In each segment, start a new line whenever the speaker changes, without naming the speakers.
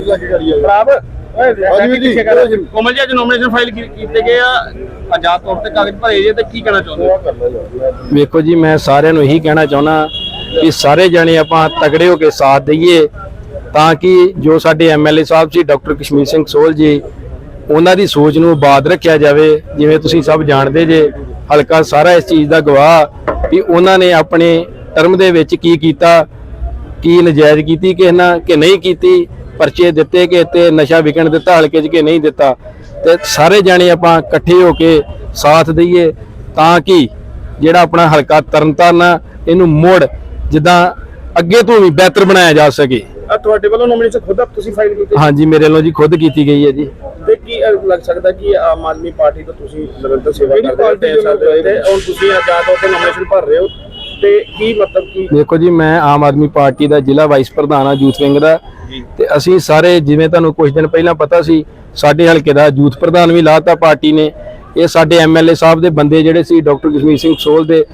ਖਰਾਬ
ਹਾਂਜੀ ਜੀ
ਕੋਮਲ ਜੀ ਅੱਜ ਨੋਮੀਨੇਸ਼ਨ ਫਾਈਲ ਕੀਤੇ ਗਏ ਆ? ਆਜ਼ਾਦ ਤੌਰ ਤੇ ਕਾਗਜ਼ ਭਰੇ ਜੇ ਤੇ ਕੀ ਕਹਿਣਾ ਚਾਹੁੰਦੇ ਹੋ?
ਵੇਖੋ ਜੀ ਮੈਂ ਸਾਰਿਆਂ ਨੂੰ ਇਹੀ ਕਹਿਣਾ ਚਾਹੁੰਦਾ ਕਿ ਸਾਰੇ ਜਣੇ ਆਪਾਂ ਤਗੜੇ ਹੋ ਕੇ ਸਾਥ ਦਈਏ ਤਾਂ ਕਿ ਜੋ ਸਾਡੇ ਐਮਐਲਏ ਸਾਹਿਬ ਸੀ ਡਾਕਟਰ ਕਸ਼ਮੀਰ ਸਿੰਘ ਸੋਹਲ ਜੀ ਉਹਨਾਂ ਦੀ ਸੋਚ ਨੂੰ ਆਬਾਦ ਰੱਖਿਆ ਜਾਵੇ। ਜਿਵੇਂ ਤੁਸੀਂ ਸਭ ਜਾਣਦੇ ਜੇ ਹਲਕਾ ਸਾਰਾ ਇਸ ਚੀਜ਼ ਦਾ ਗਵਾਹ ਕਿ ਉਹਨਾਂ ਨੇ ਆਪਣੇ ਟਰਮ ਦੇ ਵਿੱਚ ਕੀ ਕੀਤਾ ਕੀ ਨਜਾਇਜ਼ ਕੀਤੀ ਕਿ ਨਾ ਕਿ ਨਹੀਂ ਕੀਤੀ। ਪਰਚੇ ਦਿੱਤੇ ਕਿ ਤੇ ਨਸ਼ਾ ਵਿਕਣ ਦਿੱਤਾ ਹਲਕੇ 'ਚ ਕਿ ਨਹੀਂ ਦਿੱਤਾ ਤੇ ਸਾਰੇ ਜਾਣੇ ਆਪਾਂ ਇਕੱਠੇ ਹੋ ਕੇ ਸਾਥ ਦਈਏ ਤਾਂ ਕਿ ਜਿਹੜਾ ਆਪਣਾ ਹਲਕਾ ਤਰਨਤਾਰਨ ਇਹਨੂੰ ਮੋੜ ਜਿੱਦਾਂ ਅੱਗੇ ਤੋਂ ਵੀ ਬਿਹਤਰ ਬਣਾਇਆ ਜਾ ਸਕੇ।
ਆ ਤੁਹਾਡੇ ਵੱਲੋਂ ਨੋਮੀਨੇਸ਼ਨ ਖੁਦ ਆਪ ਤੁਸੀਂ ਫਾਈਲ ਕੀਤੀ?
ਹਾਂਜੀ ਮੇਰੇ ਵੱਲੋਂ ਜੀ ਖੁਦ ਕੀਤੀ ਗਈ ਹੈ ਜੀ।
ਤੇ ਕੀ ਲੱਗ ਸਕਦਾ ਕਿ ਆਮ ਆਦਮੀ ਪਾਰਟੀ ਤੋਂ ਤੁਸੀਂ ਨਿਰੰਤਰ ਸੇਵਾ ਕਰਦੇ ਹੋ ਤੇ ਹੁਣ ਤੁਸੀਂ ਆਜ਼ਾਦ ਤੌਰ ਤੇ ਨੋਮੀਨੇਸ਼ਨ ਭਰ ਰਹੇ ਹੋ ਤੇ ਕੀ ਮਤਲਬ ਕੀ?
ਦੇਖੋ ਜੀ ਮੈਂ ਆਮ ਆਦਮੀ ਪਾਰਟੀ ਦਾ ਜ਼ਿਲ੍ਹਾ ਵਾਈਸ ਪ੍ਰਧਾਨ ਆ ਯੂਥ ਵਿੰਗ ਦਾ। ਤੇ ਅਸੀਂ ਸਾਰੇ ਜਿਵੇਂ ਤੁਹਾਨੂੰ ਕੁਝ ਦਿਨ ਪਹਿਲਾਂ ਪਤਾ ਸੀ, ਸਾਡੇ ਹਲਕੇ ਦਾ ਯੂਥ ਪ੍ਰਧਾਨ ਵੀ ਲਾਤਾ ਪਾਰਟੀ ਨੇ। ਇਹ ਸਾਡੇ ਐਮਐਲਏ ਸਾਹਿਬ ਦੇ ਬੰਦੇ ਜਿਹੜੇ ਸੀ, ਡਾਕਟਰ ਕਸ਼ਮੀਰ ਸਿੰਘ ਸੋਲ ਦੇ।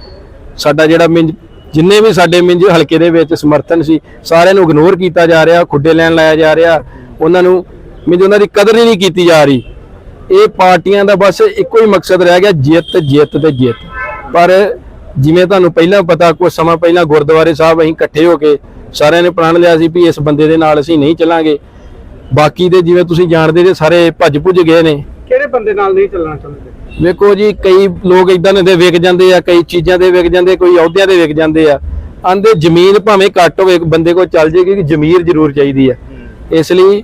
ਸਾਡਾ ਜਿਹੜਾ ਮਿੰਜ, ਜਿੰਨੇ ਵੀ ਸਾਡੇ ਮਿੰਜ ਹਲਕੇ ਦੇ ਵਿੱਚ ਸਮਰਥਨ ਸੀ, ਸਾਰਿਆਂ ਨੂੰ ਇਗਨੋਰ ਕੀਤਾ ਜਾ ਰਿਹਾ, ਖੁੱਡੇ ਲੈਣ ਲਾਇਆ ਜਾ ਰਿਹਾ। ਉਹਨਾਂ ਨੂੰ ਮਿੰਜ ਉਹਨਾਂ ਦੀ ਕਦਰ ਹੀ ਨਹੀਂ ਕੀਤੀ ਜਾ ਰਹੀ। ਇਹ ਪਾਰਟੀਆਂ ਦਾ ਬਸ ਇੱਕੋ ਹੀ ਮਕਸਦ ਰਹਿ ਗਿਆ, ਜਿੱਤ ਜਿੱਤ ਤੇ ਜਿੱਤ। ਪਰ ਜਿਵੇਂ ਤੁਹਾਨੂੰ ਪਹਿਲਾਂ ਪਤਾ, ਕੁਝ ਸਮਾਂ ਪਹਿਲਾਂ ਗੁਰਦੁਆਰੇ ਸਾਹਿਬ ਅਸੀਂ ਇਕੱਠੇ ਹੋ ਕੇ ਸਾਰਿਆਂ ਨੇ ਪ੍ਰਣ ਲਿਆ ਸੀ ਵੀ ਇਸ ਬੰਦੇ ਦੇ ਨਾਲ ਅਸੀਂ ਨਹੀਂ ਚੱਲਾਂਗੇ। ਬਾਕੀ ਦੇ ਜਿਵੇਂ ਤੁਸੀਂ ਜਾਣਦੇ ਜੇ ਸਾਰੇ ਭੱਜ ਭੁੱਜ ਗਏ ਨੇ।
ਕਿਹੜੇ ਬੰਦੇ ਨਾਲ ਨਹੀਂ ਚੱਲਣਾ ਚਾਹੁੰਦੇ?
ਵੇਖੋ ਜੀ ਕਈ ਲੋਕ ਇਦਾਂ ਦੇ ਵਿਕ ਜਾਂਦੇ ਆ ਕਈ ਚੀਜ਼ਾਂ ਦੇ ਵਿਕ ਜਾਂਦੇ ਕੋਈ ਅਹੁਦਿਆਂ ਦੇ ਵਿਕ ਜਾਂਦੇ ਆ। ਆਂਦੇ ਜ਼ਮੀਨ ਭਾਵੇਂ ਘੱਟ ਹੋਵੇ ਬੰਦੇ ਕੋਲ ਚੱਲ ਜੇਗੀ ਕਿ ਜ਼ਮੀਰ ਜ਼ਰੂਰ ਚਾਹੀਦੀ ਆ। ਇਸ ਲਈ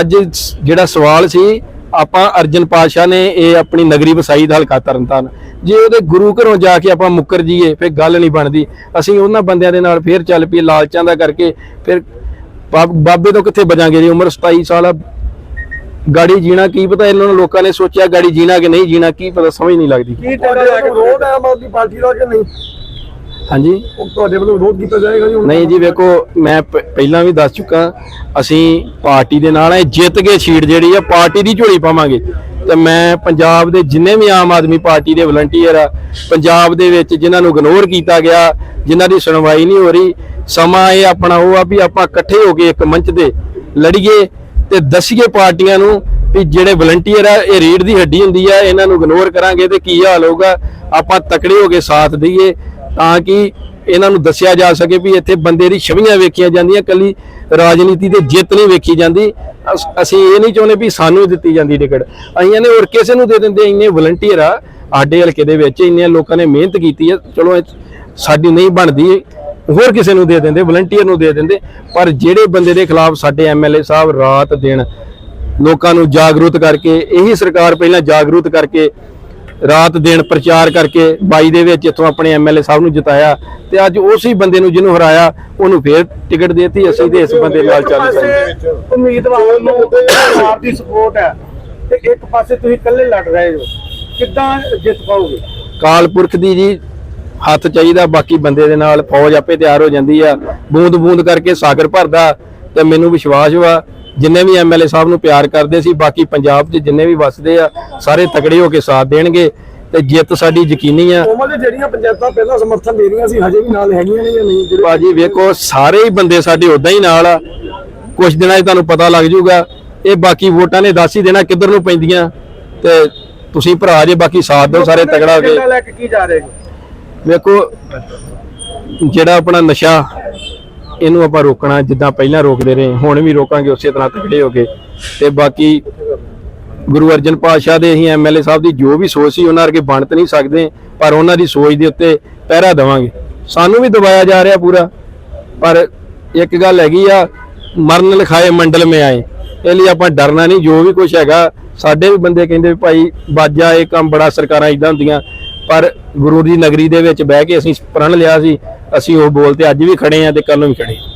ਅੱਜ ਜਿਹੜਾ ਸਵਾਲ ਸੀ ਆਪਾਂ ਅਰਜਨ ਪਾਸ਼ਾ ਨੇ ਇਹ ਆਪਣੀ ਨਗਰੀ ਵਸਾਈ ਦਾ ਹਲਕਾ ਤਰਨਤਾਰਨ ਜੇ ਉਹਦੇ ਗੁਰੂ ਘਰੋਂ ਜਾ ਕੇ ਆਪਾਂ ਮੁੱਕਰ ਜੀਏ ਫਿਰ ਗੱਲ ਨਹੀਂ ਬਣਦੀ। ਅਸੀਂ ਉਹਨਾਂ ਬੰਦਿਆਂ ਦੇ ਨਾਲ ਫੇਰ ਚੱਲ ਪਈਏ ਲਾਲਚਾਂ ਦਾ ਕਰਕੇ ਫਿਰ ਬਾਬ- ਤੋਂ ਕਿੱਥੇ ਬਜਾਂਗੇ ਜੀ ਉਮਰ 27 ਸਾਲ ਆ ਗਾੜੀ ਜੀਣਾ ਕੀ ਪਤਾ ਇਹਨਾਂ ਨੂੰ ਲੋਕਾਂ ਨੇ ਸੋਚਿਆ ਗਾੜੀ ਜੀਣਾ ਕਿ ਨਹੀਂ ਜੀਣਾ ਕੀ ਪਤਾ ਸਮਝ ਨਹੀਂ ਲੱਗਦੀ।
ਕੀ ਵਿਰੋਧ ਹੈ ਆਮ ਆਦਮੀ ਪਾਰਟੀ ਦਾ ਕਿ ਨਹੀਂ?
ਹਾਂਜੀ।
ਉਹ ਤੁਹਾਡੇ ਵੱਲੋਂ ਵਿਰੋਧ ਕੀਤਾ ਜਾਏਗਾ ਜੀ
ਨਹੀਂ ਜੀ ਵੇਖੋ ਮੈਂ ਪਹਿਲਾਂ ਵੀ ਦੱਸ ਚੁੱਕਾ ਅਸੀਂ ਪਾਰਟੀ ਦੇ ਨਾਲ ਹੈ ਜਿੱਤ ਕੇ ਸੀਟ ਜਿਹੜੀ ਆ ਪਾਰਟੀ ਦੀ ਝੋਲੀ ਪਾਵਾਂਗੇ। ਤੇ ਮੈਂ ਪੰਜਾਬ ਦੇ ਜਿੰਨੇ ਵੀ ਆਮ ਆਦਮੀ ਪਾਰਟੀ ਦੇ ਵਲੰਟੀਅਰ ਆ, ਪੰਜਾਬ ਦੇ ਵਿੱਚ ਜਿਨ੍ਹਾਂ ਨੂੰ ਇਗਨੋਰ ਕੀਤਾ ਗਿਆ, ਜਿਨ੍ਹਾਂ ਦੀ ਸੁਣਵਾਈ ਨਹੀਂ ਹੋ ਰਹੀ, ਸਮਾਂ ਇਹ ਆਪਣਾ ਉਹ ਆ ਵੀ ਆਪਾਂ ਇਕੱਠੇ ਹੋ ਕੇ ਇੱਕ ਮੰਚ ਤੇ ਲੜੀਏ ਤੇ ਦੱਸੀਏ ਪਾਰਟੀਆਂ ਨੂੰ ਵੀ ਜਿਹੜੇ ਵਲੰਟੀਅਰ ਆ, ਇਹ ਰੀੜ ਦੀ ਹੱਡੀ ਹੁੰਦੀ ਆ, ਇਹਨਾਂ ਨੂੰ ਇਗਨੋਰ ਕਰਾਂਗੇ ਤੇ ਕੀ ਹਾਲ ਹੋਊਗਾ, ਆਪਾਂ ਤਕੜੇ ਹੋ ਕੇ ਸਾਥ ਦਈਏ ਤਾਂ ਕਿ ਇਹਨਾਂ ਨੂੰ ਦੱਸਿਆ ਜਾ ਸਕੇ ਵੀ ਇੱਥੇ ਬੰਦੇ ਦੀ ਛਵੀਆਂ ਵੇਖੀਆਂ ਜਾਂਦੀਆਂ ਕੱਲੀ ਰਾਜਨੀਤੀ ਤੇ ਜਿੱਤ ਨਹੀਂ ਵੇਖੀ ਜਾਂਦੀ। ਅਸ- ਅਸੀਂ ਇਹ ਨਹੀਂ ਚਾਹੁੰਦੇ ਵੀ ਸਾਨੂੰ ਦਿੱਤੀ ਜਾਂਦੀ ਟਿਕਟ। ਅਸੀਂ ਇਹਨੇ ਹੋਰ ਕਿਸੇ ਨੂੰ ਦੇ ਦਿੰਦੇ, ਇੰਨੇ ਵਲੰਟੀਅਰ ਆ ਸਾਡੇ ਹਲਕੇ ਦੇ ਵਿੱਚ ਇੰਨੇ ਲੋਕਾਂ ਨੇ ਮਿਹਨਤ ਕੀਤੀ ਹੈ ਚਲੋ ਸਾਡੀ ਨਹੀਂ ਬਣਦੀ, ਹੋਰ ਕਿਸੇ ਨੂੰ ਦੇ ਦਿੰਦੇ ਵਲੰਟੀਅਰ ਨੂੰ ਦੇ ਦਿੰਦੇ, ਪਰ ਜਿਹੜੇ ਬੰਦੇ ਦੇ ਖਿਲਾਫ ਸਾਡੇ ਐਮਐਲਏ ਸਾਹਿਬ ਰਾਤ ਦਿਨ ਲੋਕਾਂ ਨੂੰ ਜਾਗਰੂਕ ਕਰਕੇ, ਇਹੀ ਸਰਕਾਰ ਪਹਿਲਾਂ ਜਾਗਰੂਕ ਕਰਕੇ ਰਾਤ ਦਿਨ ਪ੍ਰਚਾਰ ਕਰਕੇ 22 ਦੇ ਵਿੱਚ ਇੱਥੋਂ ਆਪਣੇ ਐਮਐਲਏ ਸਾਹਿਬ ਨੂੰ ਜਿਤਾਇਆ ਤੇ ਅੱਜ ਉਸੇ ਬੰਦੇ ਨੂੰ ਜਿਹਨੂੰ ਹਰਾਇਆ ਉਹਨੂੰ ਫੇਰ ਟਿਕਟ ਦੇਤੀ। ਅਸੀਂ ਤੇ ਇਸ ਬੰਦੇ ਨਾਲ ਚੱਲ ਸਕਦੇ
ਉਮੀਦਵਾਰ ਨੂੰ ਆਪ ਦੀ ਸਪੋਰਟ ਹੈ ਤੇ ਇੱਕ ਪਾਸੇ ਤੁਸੀਂ ਇਕੱਲੇ ਲੜ ਰਹੇ ਹੋ। ਕਿੱਦਾਂ ਜਿੱਤ ਪਾਓਗੇ?
ਕਾਲਪੁਰਖ ਦੀ ਜੀ ਹੱਥ ਚਾਹੀਦਾ ਬਾਕੀ ਬੰਦੇ ਦੇ ਨਾਲ ਫੌਜ ਆਪੇ ਤਿਆਰ ਹੋ ਜਾਂਦੀ ਆ। ਬੂੰਦ ਬੂੰਦ ਕਰਕੇ ਸਾਗਰ ਭਰਦਾ ਤੇ ਮੈਨੂੰ ਵਿਸ਼ਵਾਸ ਵਾ ਜਿੰਨੇ ਵੀ ਐਮਐਲਏ ਸਾਹਿਬ ਨੂੰ ਪਿਆਰ ਕਰਦੇ ਸੀ ਬਾਕੀ ਪੰਜਾਬ 'ਚ ਜਿੰਨੇ ਵੀ ਵਸਦੇ ਆ ਸਾਰੇ ਤਕੜੇ ਹੋ ਕੇ ਸਾਥ ਦੇਣਗੇ ਤੇ ਜਿੱਤ ਸਾਡੀ ਯਕੀਨੀ ਆ।
ਕੋਮਲ ਜੀ ਜਿਹੜੀਆਂ ਪੰਚਾਇਤਾਂ ਪਹਿਲਾਂ ਸਮਰਥਨ ਦੇ ਰਹੀਆਂ ਸੀ ਹਜੇ ਵੀ ਨਾਲ ਹੈਗੀਆਂ ਨੇ ਜਾਂ ਨਹੀਂ? ਜਿਹੜੇ
ਭਾਜੀ ਵੇਖੋ ਸਾਰੇ ਹੀ ਬੰਦੇ ਸਾਡੇ ਉਦਾਂ ਹੀ ਨਾਲ ਆ। ਕੁਝ ਦਿਨਾਂ 'ਚ ਤੁਹਾਨੂੰ ਪਤਾ ਲੱਗ ਜਾਊਗਾ ਇਹ ਬਾਕੀ ਵੋਟਾਂ ਨੇ ਦੱਸ ਹੀ ਦੇਣਾ ਕਿੱਧਰ ਨੂੰ ਪੈਂਦੀਆਂ। ਤੇ ਤੁਸੀਂ ਭਰਾ ਜੇ ਬਾਕੀ ਸਾਥ ਦਿਓ ਸਾਰੇ ਤਗੜਾ ਹੋ ਕੇ। ਵੇਖੋ ਜਿਹੜਾ ਆਪਣਾ ਨਸ਼ਾ ਇਹਨੂੰ ਆਪਾਂ ਰੋਕਣਾ, ਜਿੱਦਾਂ ਪਹਿਲਾਂ ਰੋਕਦੇ ਰਹੇ, ਹੁਣ ਵੀ ਰੋਕਾਂਗੇ, ਉਸੇ ਤਰ੍ਹਾਂ ਤਕੜੇ ਹੋ ਕੇ। ਤੇ ਬਾਕੀ ਗੁਰੂ ਅਰਜਨ ਪਾਤਸ਼ਾਹ ਦੇ ਅਸੀਂ ਐਮਐਲਏ ਸਾਹਿਬ ਦੀ ਜੋ ਵੀ ਸੋਚ ਸੀ, ਉਹਨਾਂ ਵਰਗੇ ਬਣ ਤਾਂ ਨਹੀਂ ਸਕਦੇ, ਪਰ ਉਹਨਾਂ ਦੀ ਸੋਚ ਦੇ ਉੱਤੇ ਪਹਿਰਾ ਦੇਵਾਂਗੇ। ਸਾਨੂੰ ਵੀ ਦਬਾਇਆ ਜਾ ਰਿਹਾ ਪੂਰਾ, ਪਰ ਇੱਕ ਗੱਲ ਹੈਗੀ ਆ, ਮਰਨ ਲਿਖਾਏ ਮੰਡਲ ਮੇ ਆਏ। ਇਹ ਲਈ ਆਪਾਂ ਡਰਨਾ ਨਹੀਂ, ਜੋ ਵੀ ਕੁਝ ਹੈਗਾ, ਸਾਡੇ ਵੀ ਬੰਦੇ ਕਹਿੰਦੇ ਵੀ ਭਾਈ, ਬਾਜਾ ਇਹ ਕੰਮ ਬੜਾ ਸਰਕਾਰਾਂ ਇਦਾਂ ਹੁੰਦੀਆਂ ਪਰ ਗੁਰੂ ਦੀ ਨਗਰੀ ਦੇ ਵਿੱਚ ਬਹਿ ਕੇ ਅਸੀਂ ਪ੍ਰਣ ਲਿਆ ਸੀ, ਅਸੀਂ ਉਹ ਬੋਲ ਤੇ ਅੱਜ ਵੀ ਖੜੇ ਆ ਤੇ ਕੱਲ ਨੂੰ ਵੀ ਖੜੇ ਹਾਂ।